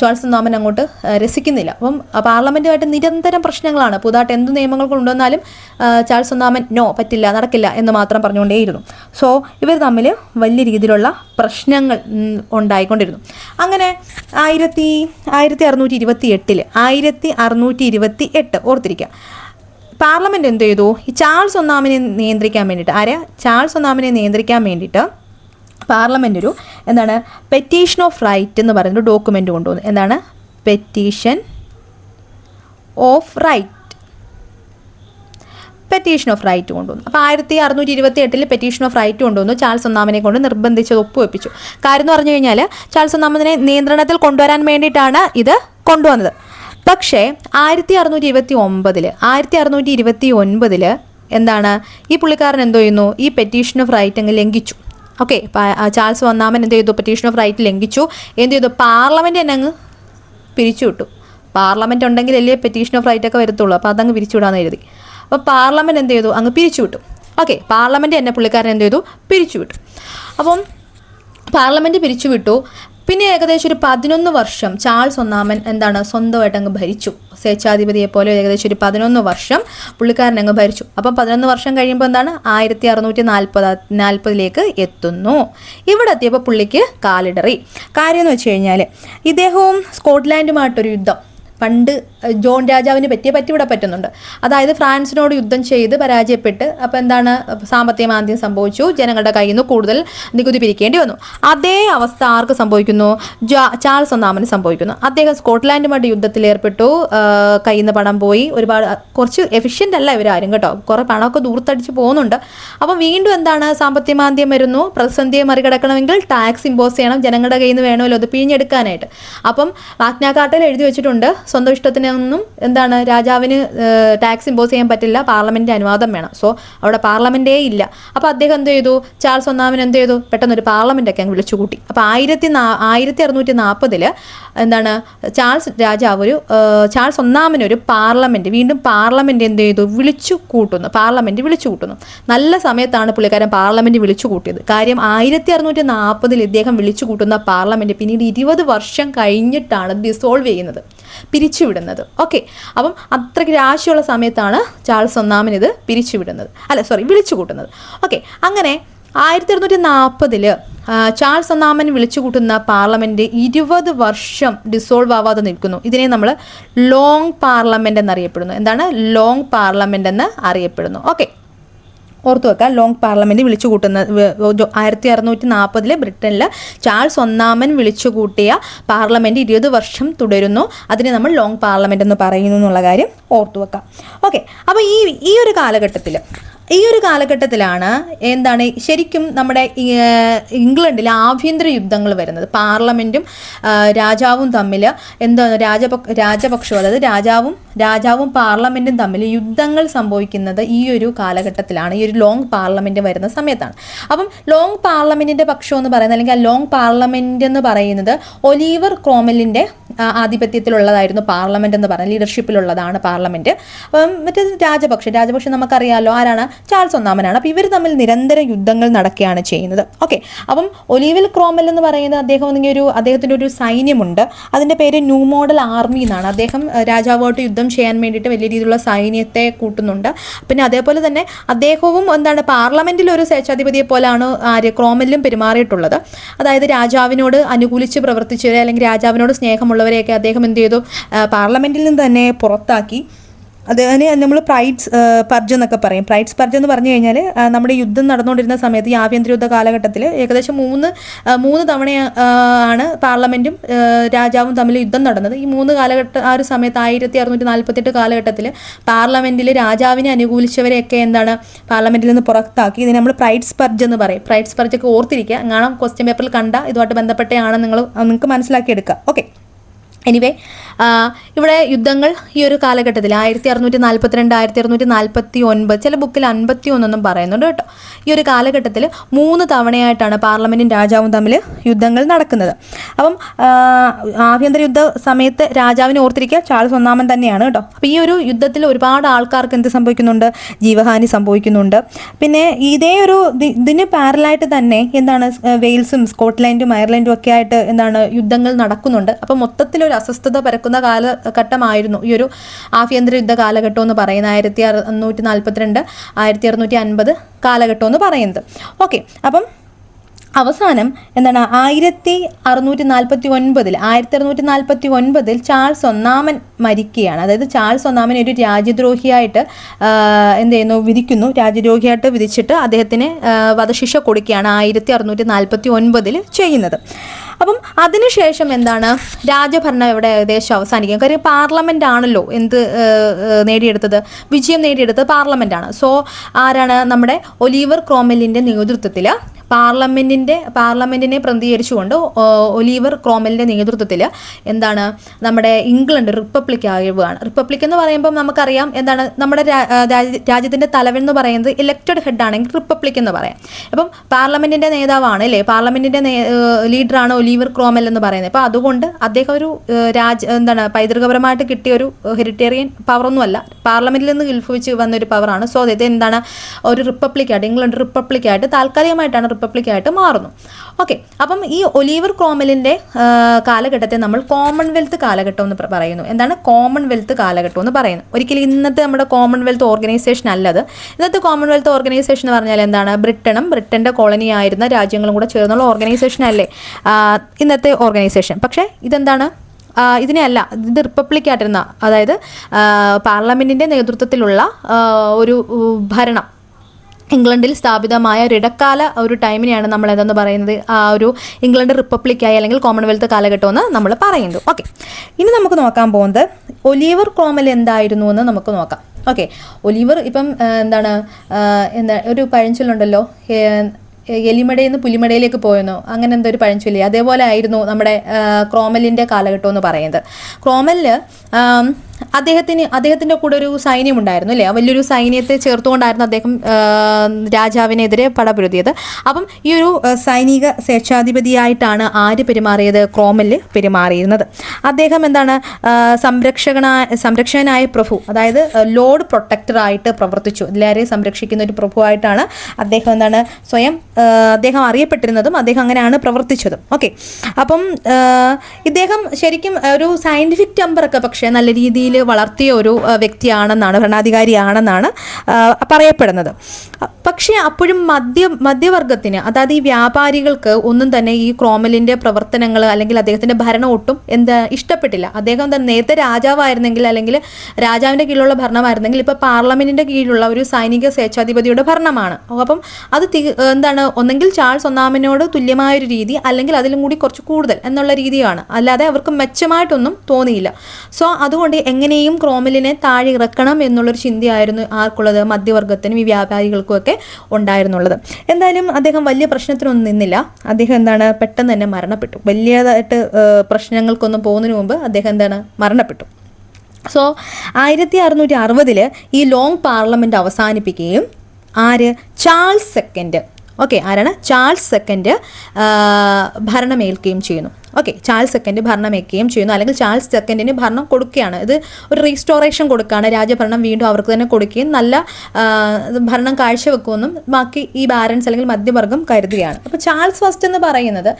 ചാൾസ് ഒന്നാമൻ അങ്ങോട്ട് രസിക്കുന്നില്ല. അപ്പം പാർലമെന്റുമായിട്ട് നിരന്തരം പ്രശ്നങ്ങളാണ്. പുതുതായിട്ട് എന്ത് നിയമങ്ങൾ കൊണ്ടുവന്നാലും ചാൾസ് ഒന്നാമൻ നോ പറ്റില്ല നടക്കില്ല എന്ന് മാത്രം പറഞ്ഞുകൊണ്ടേയിരുന്നു. സോ ഇവർ തമ്മിൽ വലിയ രീതിയിലുള്ള പ്രശ്നങ്ങൾ ഉണ്ടായിക്കൊണ്ടിരുന്നു. അങ്ങനെ ആയിരത്തി ആയിരത്തി അറുന്നൂറ്റി ഇരുപത്തി എട്ടിൽ ആയിരത്തി അറുന്നൂറ്റി ഇരുപത്തി എട്ട് ഓർത്തിരിക്കുക പാർലമെന്റ് എന്ത് ചെയ്തു? ഈ ചാൾസ് ഒന്നാമിനെ നിയന്ത്രിക്കാൻ വേണ്ടിയിട്ട് ആരെ? ചാൾസ് ഒന്നാമിനെ നിയന്ത്രിക്കാൻ വേണ്ടിയിട്ട് പാർലമെന്റ് ഒരു എന്താണ് പെറ്റീഷൻ ഓഫ് റൈറ്റ് എന്ന് പറയുന്ന ഡോക്യുമെന്റ് കൊണ്ടുവന്നു. എന്താണ്? Petition of right petition of right കൊണ്ടുവന്നു. അപ്പോൾ ആയിരത്തി അറുന്നൂറ്റി ഇരുപത്തി എട്ടിൽ പെറ്റീഷൻ ഓഫ് റൈറ്റ് കൊണ്ടുവന്നു. ചാൾസ് ഒന്നാമനെ കൊണ്ട് നിർബന്ധിച്ച് ഒപ്പുവെപ്പിച്ചു. കാര്യം എന്ന് പറഞ്ഞു കഴിഞ്ഞാൽ ചാൾസ് ഒന്നാമതിനെ നിയന്ത്രണത്തിൽ കൊണ്ടുവരാൻ വേണ്ടിയിട്ടാണ് ഇത് കൊണ്ടുവന്നത്. പക്ഷേ ആയിരത്തി അറുന്നൂറ്റി ഇരുപത്തി ഒമ്പതിൽ ആയിരത്തി അറുന്നൂറ്റി ഇരുപത്തി ഒൻപതിൽ എന്താണ് ഈ പുള്ളിക്കാരൻ എന്തോ ചെയ്യുന്നു? ഈ പെറ്റീഷൻ ഓഫ് റൈറ്റ് അങ്ങ് ലംഘിച്ചു. ഓക്കെ ചാൾസ് ഒന്നാമൻ എന്ത് ചെയ്തു? പെറ്റീഷൻ ഓഫ് റൈറ്റ് ലംഘിച്ചു. എന്ത് ചെയ്തു? പാർലമെന്റ് തന്നെ അങ്ങ് പിരിച്ചുവിട്ടു. പാർലമെന്റ് ഉണ്ടെങ്കിലല്ലേ പെറ്റീഷൻ ഓഫ് റൈറ്റ് ഒക്കെ വരത്തുള്ളൂ. അപ്പോൾ അതങ്ങ് പിരിച്ചുവിടാന്ന് എഴുതി അപ്പോൾ പാർലമെന്റ് എന്ത് ചെയ്തു? അങ്ങ് പിരിച്ചുവിട്ടു ഓക്കെ പാർലമെന്റ് എന്നെ പുള്ളിക്കാരൻ എന്ത് ചെയ്തു? പിരിച്ചുവിട്ടു അപ്പം പാർലമെന്റ് പിരിച്ചുവിട്ടു പിന്നെ ഏകദേശം ഒരു പതിനൊന്ന് വർഷം ചാൾസ് ഒന്നാമൻ എന്താണ് സ്വന്തമായിട്ട് അങ്ങ് ഭരിച്ചു. സ്വേച്ഛാധിപതിയെ പോലെ ഏകദേശം ഒരു പതിനൊന്ന് വർഷം പുള്ളിക്കാരൻ അങ്ങ് ഭരിച്ചു. അപ്പം പതിനൊന്ന് വർഷം കഴിയുമ്പോൾ എന്താണ്? ആയിരത്തി അറുന്നൂറ്റി നാൽപ്പത് നാൽപ്പതിലേക്ക് എത്തുന്നു. ഇവിടെ എത്തിയപ്പോൾ പുള്ളിക്ക് കാലിടറി. കാര്യം എന്ന് വെച്ച് കഴിഞ്ഞാൽ ഇദ്ദേഹവും സ്കോട്ട്ലാൻഡുമായിട്ടൊരു യുദ്ധം. പണ്ട് ജോൺ രാജാവിന് പറ്റിയ പറ്റി ഇവിടെ പറ്റുന്നുണ്ട്. അതായത് ഫ്രാൻസിനോട് യുദ്ധം ചെയ്ത് പരാജയപ്പെട്ട് അപ്പോൾ എന്താണ് സാമ്പത്തിക മാന്ദ്യം സംഭവിച്ചു. ജനങ്ങളുടെ കയ്യിൽ നിന്ന് കൂടുതൽ നികുതി പിരിക്കേണ്ടി വന്നു. അതേ അവസ്ഥ ആർക്ക് സംഭവിക്കുന്നു? ചാൾസ് ഒന്നാമന് സംഭവിക്കുന്നു. അദ്ദേഹം സ്കോട്ട്ലാൻഡുമായിട്ട് യുദ്ധത്തിൽ ഏർപ്പെട്ടു. കയ്യിൽ നിന്ന് പണം പോയി. ഒരുപാട് കുറച്ച് എഫിഷ്യന്റ് അല്ല ഇവരാരും കേട്ടോ. കുറേ പണമൊക്കെ ദൂർത്തടിച്ച് പോകുന്നുണ്ട്. അപ്പം വീണ്ടും എന്താണ് സാമ്പത്തിക മാന്ദ്യം വരുന്നു. പ്രതിസന്ധിയെ മറികടക്കണമെങ്കിൽ ടാക്സ് ഇമ്പോസ് ചെയ്യണം. ജനങ്ങളുടെ കയ്യിൽ നിന്ന് വേണമല്ലോ അത് പിഴിഞ്ഞെടുക്കാനായിട്ട്. അപ്പം മാഗ്നാകാർട്ടയിൽ എഴുതി വെച്ചിട്ടുണ്ട്. സ്വന്തം ഇഷ്ടത്തിനൊന്നും എന്താണ് രാജാവിന് ടാക്സ് ഇമ്പോസ് ചെയ്യാൻ പറ്റില്ല. പാർലമെന്റിന്റെ അനുവാദം വേണം. സോ അവിടെ പാർലമെന്റേ ഇല്ല. അപ്പോൾ അദ്ദേഹം എന്ത് ചെയ്തു? ചാൾസ് ഒന്നാമൻ എന്ത് ചെയ്തു? പെട്ടെന്ന് ഒരു പാർലമെന്റൊക്കെ അങ്ങ് വിളിച്ചു കൂട്ടി അപ്പോൾ ആയിരത്തി ആയിരത്തി അറുന്നൂറ്റി നാൽപ്പതിൽ എന്താണ് ചാൾസ് രാജാവ് ഒരു ചാൾസ് ഒന്നാമനൊരു പാർലമെന്റ് വീണ്ടും പാർലമെന്റ് എന്ത് ചെയ്തു? വിളിച്ചു കൂട്ടുന്നു പാർലമെന്റ് വിളിച്ചു കൂട്ടുന്നു നല്ല സമയത്താണ് പുള്ളിക്കാരൻ പാർലമെന്റ് വിളിച്ചു കൂട്ടിയത് കാര്യം ആയിരത്തി അറുന്നൂറ്റി നാൽപ്പതിൽ ഇദ്ദേഹം വിളിച്ചു കൂട്ടുന്ന പാർലമെന്റ് പിന്നീട് ഇരുപത് വർഷം കഴിഞ്ഞിട്ടാണ് ഡിസോൾവ് ചെയ്യുന്നത്. പിരിച്ചുവിടുന്നത്. ഓക്കെ അപ്പം അത്രയ്ക്ക് രാശിയുള്ള സമയത്താണ് ചാൾസ് ഒന്നാമൻ ഇത് പിരിച്ചുവിടുന്നത്. അല്ല സോറി വിളിച്ചു കൂട്ടുന്നത് ഓക്കെ അങ്ങനെ ആയിരത്തി എഴുന്നൂറ്റി നാൽപ്പതിൽ ചാൾസ് ഒന്നാമൻ വിളിച്ചുകൂട്ടുന്ന പാർലമെന്റ് ഇരുപത് വർഷം ഡിസോൾവ് ആവാതെ നിൽക്കുന്നു. ഇതിനെ നമ്മൾ ലോങ് എന്ന് എന്നറിയപ്പെടുന്നു. എന്താണ്? ലോങ് പാർലമെന്റ് എന്ന് അറിയപ്പെടുന്നു. ഓക്കെ ഓർത്തു വെക്കാം. ലോങ് പാർലമെന്റ് വിളിച്ചു കൂട്ടുന്ന ആയിരത്തി അറുന്നൂറ്റി നാൽപ്പതിലെ ബ്രിട്ടനിൽ ചാൾസ് ഒന്നാമൻ വിളിച്ചു കൂട്ടിയ പാർലമെന്റ് ഇരുപത് വർഷം തുടരുന്നു. അതിനെ നമ്മൾ ലോങ് പാർലമെന്റ് എന്ന് പറയുന്നു എന്നുള്ള കാര്യം ഓർത്തു വെക്കാം. ഓക്കെ. അപ്പോൾ ഈ ഈ ഒരു കാലഘട്ടത്തിൽ ഈ ഒരു കാലഘട്ടത്തിലാണ് എന്താണ് ശരിക്കും നമ്മുടെ ഇംഗ്ലണ്ടിൽ ആഭ്യന്തര യുദ്ധങ്ങൾ വരുന്നത്. പാർലമെന്റും രാജാവും തമ്മിൽ എന്താണ് രാജപക്ഷ രാജപക്ഷവും അതായത് രാജാവും രാജാവും പാർലമെന്റും തമ്മിൽ യുദ്ധങ്ങൾ സംഭവിക്കുന്നത് ഈ ഒരു കാലഘട്ടത്തിലാണ്. ഈ ഒരു ലോങ് പാർലമെന്റ് വരുന്ന സമയത്താണ്. അപ്പം ലോങ് പാർലമെന്റിന്റെ പക്ഷം എന്ന് പറയുന്നത് അല്ലെങ്കിൽ ആ ലോങ് പാർലമെന്റ് എന്ന് പറയുന്നത് ഒലീവർ ക്രോമലിന്റെ ആധിപത്യത്തിലുള്ളതായിരുന്നു പാർലമെന്റ് എന്ന് പറഞ്ഞ ലീഡർഷിപ്പിലുള്ളതാണ് പാർലമെന്റ്. അപ്പം മറ്റേ രാജപക്ഷം രാജപക്ഷം നമുക്കറിയാമല്ലോ ആരാണ്? ചാൾസ് ഒന്നാമനാണ്. അപ്പോൾ ഇവർ തമ്മിൽ നിരന്തര യുദ്ധങ്ങൾ നടക്കുകയാണ് ചെയ്യുന്നത്. ഓക്കെ. അപ്പം ഒലീവിൽ ക്രോമൽ എന്ന് പറയുന്ന അദ്ദേഹം ഒന്നെങ്കിൽ ഒരു അദ്ദേഹത്തിന്റെ ഒരു സൈന്യമുണ്ട്. അതിന്റെ പേര് ന്യൂ മോഡൽ ആർമി എന്നാണ്. അദ്ദേഹം രാജാവോട്ട് യുദ്ധം ചെയ്യാൻ വേണ്ടിയിട്ട് വലിയ രീതിയിലുള്ള സൈന്യത്തെ കൂട്ടുന്നുണ്ട്. പിന്നെ അതേപോലെ തന്നെ അദ്ദേഹവും എന്താണ് പാർലമെന്റിൽ ഒരു സ്വേച്ഛാധിപതിയെ പോലാണ് ആര്യ ക്രോമലും പെരുമാറിയിട്ടുള്ളത്. അതായത് രാജാവിനോട് അനുകൂലിച്ച് പ്രവർത്തിച്ചവരെ അല്ലെങ്കിൽ രാജാവിനോട് സ്നേഹമുള്ളവരെയൊക്കെ അദ്ദേഹം എന്ത് ചെയ്തു? പാർലമെന്റിൽ നിന്ന് തന്നെ പുറത്താക്കി. അതിന് നമ്മൾ പ്രൈഡ്സ് പർജ് എന്നൊക്കെ പറയും. പ്രൈഡ്സ് പർജ് എന്ന് പറഞ്ഞു കഴിഞ്ഞാൽ നമ്മുടെ യുദ്ധം നടന്നുകൊണ്ടിരുന്ന സമയത്ത് ഈ ആഭ്യന്തര യുദ്ധ കാലഘട്ടത്തിൽ ഏകദേശം മൂന്ന് മൂന്ന് തവണ ആണ് പാർലമെന്റും രാജാവും തമ്മിൽ യുദ്ധം നടന്നത്. ഈ മൂന്ന് കാലഘട്ട ആ ഒരു സമയത്ത് ആയിരത്തി അറുന്നൂറ്റി നാൽപ്പത്തെട്ട് കാലഘട്ടത്തിൽ പാർലമെന്റിൽ രാജാവിനെ അനുകൂലിച്ചവരെയൊക്കെ എന്താണ് പാർലമെന്റിൽ നിന്ന് പുറത്താക്കി. ഇതിനെ നമ്മൾ പ്രൈഡ്സ് പർജ് എന്ന് പറയും. പ്രൈഡ്സ് പർജ് ഒക്കെ ഓർത്തിരിക്കുക. അങ്ങനെ ക്വസ്റ്റ്യൻ പേപ്പറിൽ കണ്ട ഇതുമായിട്ട് ബന്ധപ്പെട്ടയാണ് നിങ്ങൾ നിങ്ങൾക്ക് മനസ്സിലാക്കിയെടുക്കുക. ഓക്കെ എനിവേ ഇവിടെ യുദ്ധങ്ങൾ ഈ ഒരു കാലഘട്ടത്തിൽ ആയിരത്തി അറുന്നൂറ്റി നാൽപ്പത്തിരണ്ട് ആയിരത്തി അറുന്നൂറ്റി നാൽപ്പത്തി ഒൻപത് ചില ബുക്കിൽ അൻപത്തി ഒന്നൊന്നും പറയുന്നുണ്ട് കേട്ടോ. ഈ ഒരു കാലഘട്ടത്തിൽ മൂന്ന് തവണയായിട്ടാണ് പാർലമെന്റും രാജാവും തമ്മിൽ യുദ്ധങ്ങൾ നടക്കുന്നത്. അപ്പം ആഭ്യന്തര യുദ്ധ സമയത്ത് രാജാവിനെ ഓർത്തിരിക്കുക ചാൾസ് ഒന്നാമൻ തന്നെയാണ് കേട്ടോ. അപ്പോൾ ഈ ഒരു യുദ്ധത്തിൽ ഒരുപാട് ആൾക്കാർക്ക് എന്ത് സംഭവിക്കുന്നുണ്ട്? ജീവഹാനി സംഭവിക്കുന്നുണ്ട്. പിന്നെ ഇതേ ഒരു ഇതിന് പാരലായിട്ട് തന്നെ എന്താണ് വെയിൽസും സ്കോട്ട്ലൻഡും അയർലൻഡും ഒക്കെ ആയിട്ട് എന്താണ് യുദ്ധങ്ങൾ നടക്കുന്നുണ്ട്. അപ്പോൾ മൊത്തത്തിലൊരു അസ്വസ്ഥത പരക്കുന്ന കാലഘട്ടമായിരുന്നു. ഈ ഒരു ആഭ്യന്തര യുദ്ധ കാലഘട്ടം എന്ന് പറയുന്നത് ആയിരത്തി അറുന്നൂറ്റി നാൽപ്പത്തിരണ്ട് ആയിരത്തി അറുന്നൂറ്റി അൻപത് കാലഘട്ടം എന്ന് പറയുന്നത്. ഓക്കെ അപ്പം അവസാനം എന്താണ് ആയിരത്തി അറുന്നൂറ്റി നാൽപ്പത്തി ഒൻപതിൽ ആയിരത്തി അറുന്നൂറ്റി നാൽപ്പത്തി ഒൻപതിൽ ചാൾസ് ഒന്നാമൻ മരിക്കുകയാണ്. അതായത് ചാൾസ് ഒന്നാമൻ ഒരു രാജ്യദ്രോഹിയായിട്ട് എന്ത് ചെയ്യുന്നു? വിധിക്കുന്നു. രാജ്യദ്രോഹിയായിട്ട് വിധിച്ചിട്ട് അദ്ദേഹത്തിന് വധശിക്ഷ കൊടുക്കുകയാണ് ആയിരത്തി അറുന്നൂറ്റി നാൽപ്പത്തി ഒൻപതിൽ ചെയ്യുന്നത്. അപ്പം അതിനുശേഷം എന്താണ്? രാജഭരണം ഇവിടെ ഏകദേശം അവസാനിക്കും. കാര്യം പാർലമെന്റ് ആണല്ലോ എന്ത് നേടിയെടുത്തത്? വിജയം നേടിയെടുത്തത് പാർലമെന്റ് ആണ്. സോ ആരാണ് നമ്മുടെ ഒലീവർ ക്രോമലിന്റെ നേതൃത്വത്തിൽ പാർലമെന്റിന്റെ പാർലമെന്റിനെ പ്രതികരിച്ചുകൊണ്ട് ഒലീവർ ക്രോമലിന്റെ നേതൃത്വത്തിൽ എന്താണ് നമ്മുടെ ഇംഗ്ലണ്ട് റിപ്പബ്ലിക് ആവുകയാണ്. റിപ്പബ്ലിക് എന്ന് പറയുമ്പോൾ നമുക്കറിയാം എന്താണ് നമ്മുടെ രാജ്യത്തിന്റെ തലവൻ എന്ന് പറയുന്നത് ഇലക്റ്റഡ് ഹെഡ് ആണെങ്കിൽ റിപ്പബ്ലിക് എന്ന് പറയാം. അപ്പം പാർലമെന്റിന്റെ നേതാവാണ് അല്ലേ? പാർലമെന്റിന്റെ ലീഡറാണ് ഒലീവർ ക്രോമൽ എന്ന് പറയുന്നത്. അപ്പോൾ അതുകൊണ്ട് അദ്ദേഹം ഒരു രാജ എന്താണ് പൈതൃകപരമായിട്ട് കിട്ടിയ ഒരു ഹെറിറ്റേറിയൻ പവറൊന്നുമല്ല. പാർലമെന്റിൽ നിന്ന് ഉത്ഭവിച്ച് വന്ന ഒരു പവറാണ്. സോ അതായത് എന്താണ് ഒരു റിപ്പബ്ലിക്കായിട്ട് ഇംഗ്ലണ്ട് റിപ്പബ്ലിക്കായിട്ട് താൽക്കാലികമായിട്ടാണ് റിപ്പബ്ലിക്കായിട്ട് മാറുന്നു. ഓക്കെ അപ്പം ഈ ഒലീവർ ക്രോമലിന്റെ കാലഘട്ടത്തെ നമ്മൾ കോമൺവെൽത്ത് കാലഘട്ടം എന്ന് പറയുന്നു. എന്താണ് കോമൺവെൽത്ത് കാലഘട്ടം എന്ന് പറയുന്നു. ഒരിക്കലും ഇന്നത്തെ നമ്മുടെ കോമൺവെൽത്ത് ഓർഗനൈസേഷൻ അല്ലത്. ഇന്നത്തെ കോമൺവെൽത്ത് ഓർഗനൈസേഷൻ എന്ന് പറഞ്ഞാൽ എന്താണ് ബ്രിട്ടനും ബ്രിട്ടന്റെ കോളനി ആയിരുന്ന രാജ്യങ്ങളും കൂടെ ചേർന്നുള്ള ഓർഗനൈസേഷൻ അല്ലേ? ഇന്നത്തെ ഓർഗനൈസേഷൻ പക്ഷേ ഇതെന്താണ്? ഇതിനെയല്ല ഇത് റിപ്പബ്ലിക് ആയിട്ടിരുന്ന അതായത് പാർലമെന്റിന്റെ നേതൃത്വത്തിലുള്ള ഒരു ഭരണം. ഇംഗ്ലണ്ടിൽ സ്ഥാപിതമായ ഒരു ഇടക്കാല ഒരു ടൈമിനെയാണ് നമ്മൾ എന്തെന്ന് പറയുന്നത്? ആ ഒരു ഇംഗ്ലണ്ട് റിപ്പബ്ലിക്കായി അല്ലെങ്കിൽ കോമൺവെൽത്ത് കാലഘട്ടം എന്ന് നമ്മൾ പറയുന്നു ഓക്കെ ഇനി നമുക്ക് നോക്കാൻ പോകുന്നത് ഒലീവർ ക്രോമൽ എന്തായിരുന്നു എന്ന് നമുക്ക് നോക്കാം. ഓക്കെ ഒലിവർ ഇപ്പം എന്താണ് എന്താ ഒരു പഴഞ്ചൊല്ലുണ്ടല്ലോ എലിമടയിൽ നിന്ന് പുലിമടയിലേക്ക് പോയെന്നോ? അങ്ങനെ എന്തോ ഒരു പഴഞ്ചൊല്ലി. അതേപോലെ ആയിരുന്നു നമ്മുടെ ക്രോമലിന്റെ കാലഘട്ടം എന്ന് പറയുന്നത്. ക്രോമലിൽ അദ്ദേഹത്തിന് അദ്ദേഹത്തിന്റെ കൂടെ ഒരു സൈന്യം ഉണ്ടായിരുന്നു അല്ലേ? വലിയൊരു സൈന്യത്തെ ചേർത്തുകൊണ്ടായിരുന്നു അദ്ദേഹം രാജാവിനെതിരെ പടപൊരുതിയത്. അപ്പം ഈ ഒരു സൈനിക സ്വേച്ഛാധിപതിയായിട്ടാണ് ആര് പെരുമാറിയത്? ക്രോമൽ പെരുമാറിയിരുന്നത്. അദ്ദേഹം എന്താണ് സംരക്ഷകനായ സംരക്ഷകനായ പ്രഭു അതായത് ലോർഡ് പ്രൊട്ടക്ടർ ആയിട്ട് പ്രവർത്തിച്ചു. എല്ലാവരെയും സംരക്ഷിക്കുന്ന ഒരു പ്രഭുവായിട്ടാണ് അദ്ദേഹം എന്താണ് സ്വയം അദ്ദേഹം അറിയപ്പെട്ടിരുന്നതും അദ്ദേഹം അങ്ങനെയാണ് പ്രവർത്തിച്ചതും. ഓക്കെ. അപ്പം ഇദ്ദേഹം ശരിക്കും ഒരു സയന്റിഫിക് ടെമ്പറൊക്കെ പക്ഷേ നല്ല രീതിയിൽ വളർത്തിയ ഒരു വ്യക്തിയാണെന്നാണ് ഭരണാധികാരിയാണെന്നാണ് പറയപ്പെടുന്നത്. പക്ഷേ അപ്പോഴും മധ്യ മധ്യവർഗത്തിന് അതായത് ഈ വ്യാപാരികൾക്ക് ഒന്നും തന്നെ ഈ ക്രോമലിന്റെ പ്രവർത്തനങ്ങൾ അല്ലെങ്കിൽ അദ്ദേഹത്തിന്റെ ഭരണം ഒട്ടും എന്താ ഇഷ്ടപ്പെട്ടില്ല. അദ്ദേഹം തന്നെ നേരത്തെ രാജാവായിരുന്നെങ്കിൽ അല്ലെങ്കിൽ രാജാവിന്റെ കീഴിലുള്ള ഭരണമായിരുന്നെങ്കിൽ ഇപ്പോൾ പാർലമെന്റിന്റെ കീഴിലുള്ള ഒരു സൈനിക സ്വേച്ഛാധിപതിയുടെ ഭരണമാണ്. അപ്പം അത് എന്താണ് ഒന്നെങ്കിൽ ചാൾസ് ഒന്നാമനോട് തുല്യമായ ഒരു രീതി അല്ലെങ്കിൽ അതിലും കൂടി കുറച്ച് കൂടുതൽ എന്നുള്ള രീതിയാണ്. അല്ലാതെ അവർക്ക് മെച്ചമായിട്ടൊന്നും തോന്നിയില്ല. സോ അതുകൊണ്ട് എങ്ങനെയും ക്രോമലിനെ താഴെ ഇറക്കണം എന്നുള്ളൊരു ചിന്തയായിരുന്നു ആർക്കുള്ളത് മധ്യവർഗത്തിനും ഈ വ്യാപാരികൾക്കും ഒക്കെ ഉണ്ടായിരുന്നുള്ളത്. എന്തായാലും അദ്ദേഹം വലിയ പ്രശ്നത്തിനൊന്നും നിന്നില്ല. അദ്ദേഹം എന്താണ് പെട്ടെന്ന് തന്നെ മരണപ്പെട്ടു. വലിയതായിട്ട് പ്രശ്നങ്ങൾക്കൊന്നും പോകുന്നതിന് മുമ്പ് അദ്ദേഹം എന്താണ് മരണപ്പെട്ടു. സോ ആയിരത്തി അറുന്നൂറ്റി അറുപതിൽ ഈ ലോങ് പാർലമെന്റ് അവസാനിപ്പിക്കുകയും ആര്? Charles second. ഓക്കെ ആരാണ്? ചാൾസ് സെക്കൻഡ് ഭരണമേൽക്കുകയും ചെയ്യുന്നു. ഓക്കെ ചാൾസ് സെക്കൻഡ് ഭരണം വയ്ക്കുകയും ചെയ്യുന്നു. അല്ലെങ്കിൽ ചാൾസ് സെക്കൻഡിന് ഭരണം കൊടുക്കുകയാണ്. ഇത് ഒരു റീസ്റ്റോറേഷൻ കൊടുക്കുകയാണ്. രാജഭരണം വീണ്ടും അവർക്ക് തന്നെ കൊടുക്കുകയും നല്ല ഭരണം കാഴ്ചവെക്കുമെന്നും ബാക്കി ഈ ബാരൻസ് അല്ലെങ്കിൽ മധ്യവർഗം കരുതുകയാണ്. അപ്പോൾ ചാൾസ് ഫസ്റ്റ് എന്ന് പറയുന്നത്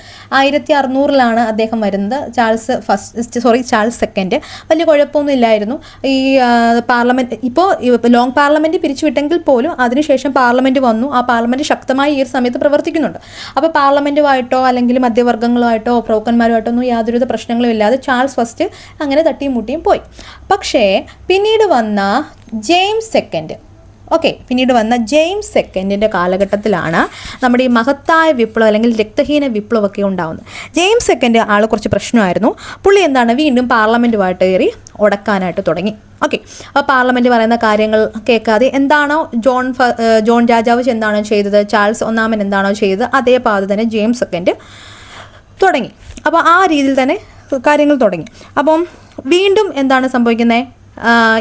ആയിരത്തി അറുന്നൂറിലാണ് അദ്ദേഹം വരുന്നത്. Charles first sorry Charles second വലിയ കുഴപ്പമൊന്നും ഇല്ലായിരുന്നു. ഈ പാർലമെന്റ് ഇപ്പോൾ ലോങ് പാർലമെന്റ് പിരിച്ചുവിട്ടെങ്കിൽ പോലും അതിനുശേഷം പാർലമെന്റ് വന്നു. ആ പാർലമെന്റ് ശക്തമായി ഈ ഒരു സമയത്ത് പ്രവർത്തിക്കുന്നുണ്ട്. അപ്പോൾ പാർലമെന്റുമായിട്ടോ അല്ലെങ്കിൽ മധ്യവർഗങ്ങളുമായിട്ടോ ബ്രോക്കൺ സുൽത്താൻമാരുമായിട്ടൊന്നും യാതൊരുവിധ പ്രശ്നങ്ങളും ഇല്ലാതെ ചാൾസ് ഫസ്റ്റ് അങ്ങനെ തട്ടിയും മുട്ടിയും പോയി. പക്ഷേ പിന്നീട് വന്ന ജെയിംസ് സെക്കൻഡ്. ഓക്കെ പിന്നീട് വന്ന ജെയിംസ് സെക്കൻഡിന്റെ കാലഘട്ടത്തിലാണ് നമ്മുടെ ഈ മഹത്തായ വിപ്ലവം അല്ലെങ്കിൽ രക്തഹീന വിപ്ലവമൊക്കെ ഉണ്ടാകുന്നത് ജെയിംസ് സെക്കൻഡ് ആൾ കുറച്ച് പ്രശ്നമായിരുന്നു. പുള്ളി എന്താണ്? വീണ്ടും പാർലമെന്റുമായിട്ട് കയറി ഉടക്കാനായിട്ട് തുടങ്ങി. ഓക്കെ അപ്പോൾ പാർലമെന്റ് പറയുന്ന കാര്യങ്ങൾ കേൾക്കാതെ എന്താണോ ജോൺ ജോൺ രാജാവ് എന്താണോ ചെയ്തത് ചാൾസ് ഒന്നാമൻ എന്താണോ ചെയ്തത് അതേ പാത തന്നെ ജെയിംസ് സെക്കൻഡ് തുടങ്ങി. അപ്പോൾ ആ രീതിയിൽ തന്നെ കാര്യങ്ങൾ തുടങ്ങി. അപ്പം വീണ്ടും എന്താണ് സംഭവിക്കുന്നത്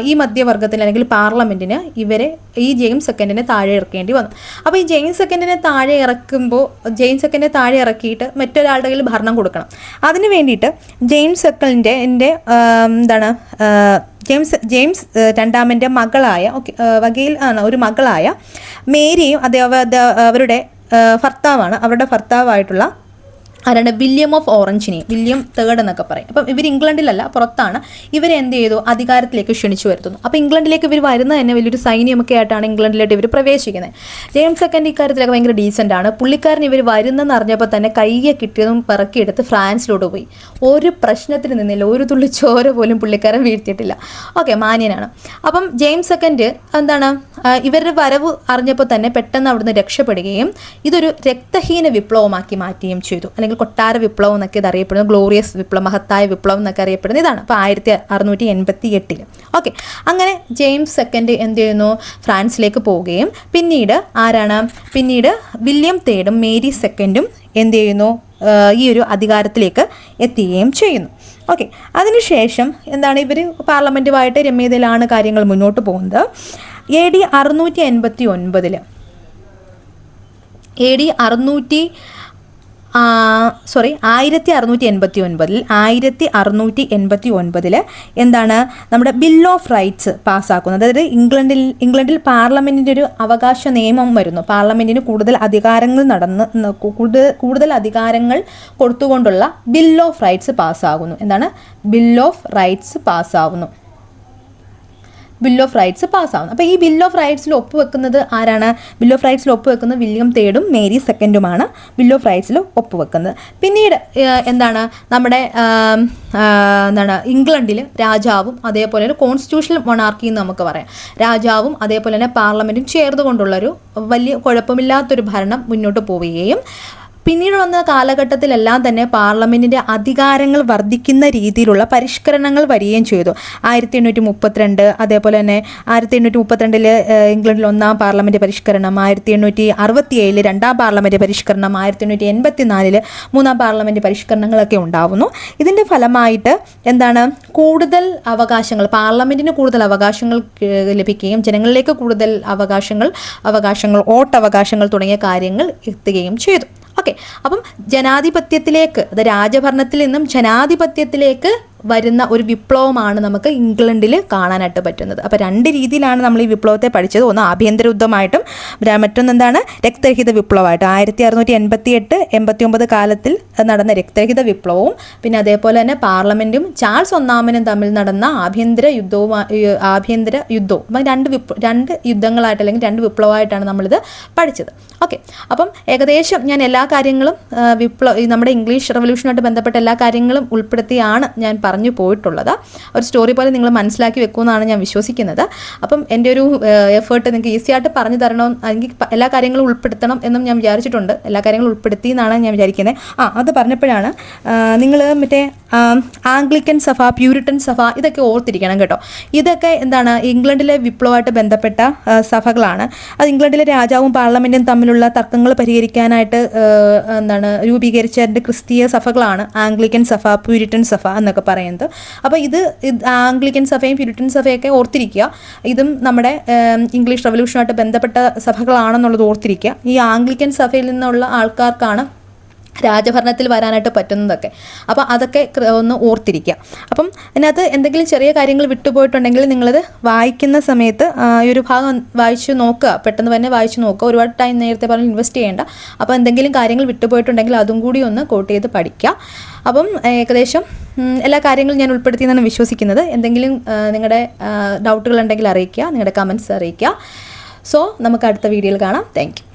ഈ മധ്യവർഗത്തിന് അല്ലെങ്കിൽ പാർലമെന്റിന് ഇവരെ ഈ ജെയിംസ് സെക്കൻഡിനെ താഴെ ഇറക്കേണ്ടി വന്നു. അപ്പോൾ ഈ ജെയിംസ് സെക്കൻഡിനെ താഴെ ഇറക്കുമ്പോൾ ജെയിംസ് സെക്കൻഡിനെ താഴെ ഇറക്കിയിട്ട് മറ്റൊരാളുടെ കയ്യിൽ ഭരണം കൊടുക്കണം. അതിന് വേണ്ടിയിട്ട് ജെയിംസ് സെക്കൻഡിന്റെ എന്റെ എന്താണ് ജെയിംസ് ജെയിംസ് രണ്ടാമന്റെ മകളായ ഓക്കെ വകയിൽ ആണ് ഒരു മകളായ മേരിയും അതേ അവ- അവരുടെ ഭർത്താവാണ് അവരുടെ ഭർത്താവായിട്ടുള്ള ആരാണ്? വില്യം ഓഫ് ഓറഞ്ചിനെ വില്യം തേർഡ് എന്നൊക്കെ പറയും. അപ്പം ഇവർ ഇംഗ്ലണ്ടിലല്ല പുറത്താണ്. ഇവരെ എന്ത് ചെയ്തു? അധികാരത്തിലേക്ക് ക്ഷണിച്ചു വരുത്തുന്നു. അപ്പോൾ ഇംഗ്ലണ്ടിലേക്ക് ഇവർ വരുന്ന തന്നെ വലിയൊരു സൈന്യമൊക്കെ ആയിട്ടാണ് ഇംഗ്ലണ്ടിലോട്ട് ഇവർ പ്രവേശിക്കുന്നത്. ജെയിംസ് സെക്കൻഡ് ഇക്കാര്യത്തിലൊക്കെ ഭയങ്കര ഡീസന്റ് ആണ്. പുള്ളിക്കാരൻ ഇവർ വരുന്നെന്ന് അറിഞ്ഞപ്പോൾ തന്നെ കയ്യെ കിട്ടിയതും പിറക്കിയെടുത്ത് ഫ്രാൻസിലോട്ട് പോയി. ഒരു പ്രശ്നത്തിന് നിന്നില്ല. ഒരു തുള്ളി ചോര പോലും പുള്ളിക്കാരൻ വീഴ്ത്തിയിട്ടില്ല. ഓക്കെ മാന്യനാണ്. അപ്പം ജെയിംസ് സെക്കൻഡ് എന്താണ്? ഇവരുടെ വരവ് അറിഞ്ഞപ്പോൾ തന്നെ പെട്ടെന്ന് അവിടുന്ന് രക്ഷപ്പെടുകയും ഇതൊരു രക്തഹീന വിപ്ലവമാക്കി മാറ്റുകയും ചെയ്തു. അല്ലെങ്കിൽ കൊട്ടാര വിപ്ലവം എന്നൊക്കെ ഇത് അറിയപ്പെടുന്നത് ഗ്ലോറിയസ് വിപ്ലവം മഹത്തായ വിപ്ലവം എന്നൊക്കെ അറിയപ്പെടുന്നത് ഇതാണ്. അപ്പോൾ ആയിരത്തി അറുന്നൂറ്റി എൺപത്തി എട്ടിൽ ഓക്കെ അങ്ങനെ ജെയിംസ് സെക്കൻഡ് എന്ത് ചെയ്യുന്നു? ഫ്രാൻസിലേക്ക് പോവുകയും പിന്നീട് ആരാണ്? പിന്നീട് വില്യം തേർഡും മേരി സെക്കൻഡും എന്ത് ചെയ്യുന്നു? ഈ ഒരു അധികാരത്തിലേക്ക് എത്തുകയും ചെയ്യുന്നു. ഓക്കെ അതിനുശേഷം എന്താണ് ഇവർ പാർലമെന്റുമായിട്ട് രമ്യതയിലാണ് കാര്യങ്ങൾ മുന്നോട്ട് പോകുന്നത്. എ ഡി അറുന്നൂറ്റി എൺപത്തി ഒൻപതിൽ എ ഡി അറുന്നൂറ്റി സോറി ആയിരത്തി അറുന്നൂറ്റി എൺപത്തി ഒൻപതിൽ ആയിരത്തി അറുന്നൂറ്റി എൺപത്തി ഒൻപതിൽ എന്താണ് നമ്മുടെ ബിൽ ഓഫ് റൈറ്റ്സ് പാസ്സാക്കുന്നത്? അതായത് ഇംഗ്ലണ്ടിൽ ഇംഗ്ലണ്ടിൽ പാർലമെന്റിന്റെ ഒരു അവകാശ നിയമം വരുന്നു. പാർലമെന്റിന് കൂടുതൽ അധികാരങ്ങൾ നടന്ന് കൂടുതൽ കൂടുതൽ അധികാരങ്ങൾ കൊടുത്തുകൊണ്ടുള്ള ബിൽ ഓഫ് റൈറ്റ്സ് പാസ്സാകുന്നു. എന്താണ്? ബിൽ ഓഫ് റൈറ്റ്സ് പാസ്സാവുന്നു. ബിൽ ഓഫ് റൈറ്റ്സ് പാസ്സാവുന്നു അപ്പോൾ ഈ ബിൽ ഓഫ് റൈറ്റ്സിൽ ഒപ്പുവെക്കുന്നത് ആരാണ്? ബിൽ ഓഫ് റൈറ്റ്സിൽ ഒപ്പുവെക്കുന്നത് വില്യം തേർഡും മേരി സെക്കൻഡുമാണ് ബിൽ ഓഫ് റൈറ്റ്സിൽ ഒപ്പുവെക്കുന്നത് പിന്നീട് എന്താണ്? നമ്മുടെ എന്താണ്? ഇംഗ്ലണ്ടിൽ രാജാവും അതേപോലെ തന്നെ കോൺസ്റ്റിറ്റ്യൂഷണൽ മൊണാർക്കി എന്ന് നമുക്ക് പറയാം. രാജാവും അതേപോലെ തന്നെ പാർലമെന്റും ചേർന്നുകൊണ്ടുള്ളൊരു വലിയ കുഴപ്പമില്ലാത്തൊരു ഭരണം മുന്നോട്ട് പോവുകയും പിന്നീട് വന്ന കാലഘട്ടത്തിലെല്ലാം തന്നെ പാർലമെന്റിന്റെ അധികാരങ്ങൾ വർദ്ധിക്കുന്ന രീതിയിലുള്ള പരിഷ്കരണങ്ങൾ വരികയും ചെയ്തു. ആയിരത്തി എണ്ണൂറ്റി മുപ്പത്തിരണ്ട് അതേപോലെ തന്നെ ആയിരത്തി എണ്ണൂറ്റി മുപ്പത്തിരണ്ടിൽ ഇംഗ്ലണ്ടിൽ ഒന്നാം പാർലമെന്റ് പരിഷ്കരണം ആയിരത്തി എണ്ണൂറ്റി അറുപത്തി ഏഴിൽ രണ്ടാം പാർലമെന്റ് പരിഷ്കരണം ആയിരത്തി എണ്ണൂറ്റി എൺപത്തി നാലിൽ മൂന്നാം പാർലമെന്റ് പരിഷ്കരണങ്ങളൊക്കെ ഉണ്ടാവുന്നു. ഇതിന്റെ ഫലമായിട്ട് എന്താണ്? കൂടുതൽ അവകാശങ്ങൾ പാർലമെന്റിന് കൂടുതൽ അവകാശങ്ങൾ ലഭിക്കുകയും ജനങ്ങളിലേക്ക് കൂടുതൽ അവകാശങ്ങൾ അവകാശങ്ങൾ വോട്ടവകാശങ്ങൾ തുടങ്ങിയ കാര്യങ്ങൾ എത്തുകയും ചെയ്തു. ഓക്കെ അപ്പം ജനാധിപത്യത്തിലേക്ക് അത് രാജഭരണത്തിൽ നിന്നും ജനാധിപത്യത്തിലേക്ക് വരുന്ന ഒരു വിപ്ലവമാണ് നമുക്ക് ഇംഗ്ലണ്ടിൽ കാണാനായിട്ട് പറ്റുന്നത്. അപ്പോൾ രണ്ട് രീതിയിലാണ് നമ്മൾ ഈ വിപ്ലവത്തെ പഠിച്ചത്. ഒന്ന് ആഭ്യന്തര യുദ്ധമായിട്ടും മറ്റൊന്ന് എന്താണ് രക്തരഹിത വിപ്ലവമായിട്ടും. ആയിരത്തി അറുന്നൂറ്റി എൺപത്തി എട്ട് എൺപത്തി ഒമ്പത് കാലത്തിൽ നടന്ന രക്തരഹിത വിപ്ലവവും പിന്നെ അതേപോലെ തന്നെ പാർലമെന്റും ചാൾസ് ഒന്നാമനും തമ്മിൽ നടന്ന ആഭ്യന്തര യുദ്ധവും ആഭ്യന്തര യുദ്ധവും. അപ്പം രണ്ട് വിപ്ല രണ്ട് യുദ്ധങ്ങളായിട്ട് അല്ലെങ്കിൽ രണ്ട് വിപ്ലവമായിട്ടാണ് നമ്മളിത് പഠിച്ചത്. ഓക്കെ. അപ്പം ഏകദേശം ഞാൻ എല്ലാ കാര്യങ്ങളും വിപ്ലവ നമ്മുടെ ഇംഗ്ലീഷ് റവല്യൂഷനുമായിട്ട് ബന്ധപ്പെട്ട എല്ലാ കാര്യങ്ങളും ഉൾപ്പെടുത്തിയാണ് ഞാൻ പറഞ്ഞു പോയിട്ടുള്ളത്. ഒരു സ്റ്റോറി പോലെ നിങ്ങൾ മനസ്സിലാക്കി വെക്കുമെന്നാണ് ഞാൻ വിശ്വസിക്കുന്നത്. അപ്പം എന്റെ ഒരു എഫേർട്ട് നിങ്ങൾക്ക് ഈസി ആയിട്ട് പറഞ്ഞു തരണം. അല്ലെങ്കിൽ എല്ലാ കാര്യങ്ങളും ഉൾപ്പെടുത്തണം എന്നും ഞാൻ വിചാരിച്ചിട്ടുണ്ട്. എല്ലാ കാര്യങ്ങളും ഉൾപ്പെടുത്തി എന്നാണ് ഞാൻ വിചാരിക്കുന്നത്. ആ അത് പറഞ്ഞപ്പോഴാണ് നിങ്ങൾ മറ്റേ ആംഗ്ലിക്കൻ സഭ പ്യൂരിട്ടൻ സഭ ഇതൊക്കെ ഓർത്തിരിക്കണം കേട്ടോ. ഇതൊക്കെ എന്താണ് ഇംഗ്ലണ്ടിലെ വിപ്ലവമായിട്ട് ബന്ധപ്പെട്ട സഭകളാണ്. അത് ഇംഗ്ലണ്ടിലെ രാജാവും പാർലമെന്റും തമ്മിലുള്ള തർക്കങ്ങൾ പരിഹരിക്കാനായിട്ട് എന്താണ് രൂപീകരിച്ച ക്രിസ്തീയ സഭകളാണ്. ആംഗ്ലിക്കൻ സഭ പ്യൂരിട്ടൻ സഭ എന്നൊക്കെ പറയുന്നത്. അപ്പോൾ ഇത് ആംഗ്ലിക്കൻ സഭയും പ്യൂരിറ്റൻ സഭയൊക്കെ ഓർത്തിരിക്കുക. ഇതും നമ്മുടെ ഇംഗ്ലീഷ് റവല്യൂഷനുമായിട്ട് ബന്ധപ്പെട്ട സഭകളാണെന്നുള്ളത് ഓർത്തിരിക്കുക. ഈ ആംഗ്ലിക്കൻ സഭയിൽ നിന്നുള്ള ആൾക്കാർക്കാണ് രാജഭരണത്തിൽ വരാനായിട്ട് പറ്റുന്നതൊക്കെ. അപ്പോൾ അതൊക്കെ ഒന്ന് ഓർത്തിരിക്കുക അപ്പം അതിനകത്ത് എന്തെങ്കിലും ചെറിയ കാര്യങ്ങൾ വിട്ടുപോയിട്ടുണ്ടെങ്കിൽ നിങ്ങളത് വായിക്കുന്ന സമയത്ത് ഈ ഒരു ഭാഗം വായിച്ച് നോക്കുക. പെട്ടെന്ന് തന്നെ വായിച്ച് നോക്കുക. ഒരുപാട് ടൈം നേരത്തെ പറഞ്ഞ് ഇൻവെസ്റ്റ് ചെയ്യേണ്ട. അപ്പോൾ എന്തെങ്കിലും കാര്യങ്ങൾ വിട്ടുപോയിട്ടുണ്ടെങ്കിൽ അതും കൂടി ഒന്ന് കോട്ട് ചെയ്ത് പഠിക്കുക അപ്പം ഏകദേശം എല്ലാ കാര്യങ്ങളും ഞാൻ ഉൾപ്പെടുത്തിയെന്നാണ് വിശ്വസിക്കുന്നത്. എന്തെങ്കിലും നിങ്ങളുടെ ഡൗട്ടുകൾ ഉണ്ടെങ്കിൽ അറിയിക്കുക നിങ്ങളുടെ കമൻസ് അറിയിക്കുക സോ നമുക്ക് അടുത്ത വീഡിയോയിൽ കാണാം. താങ്ക്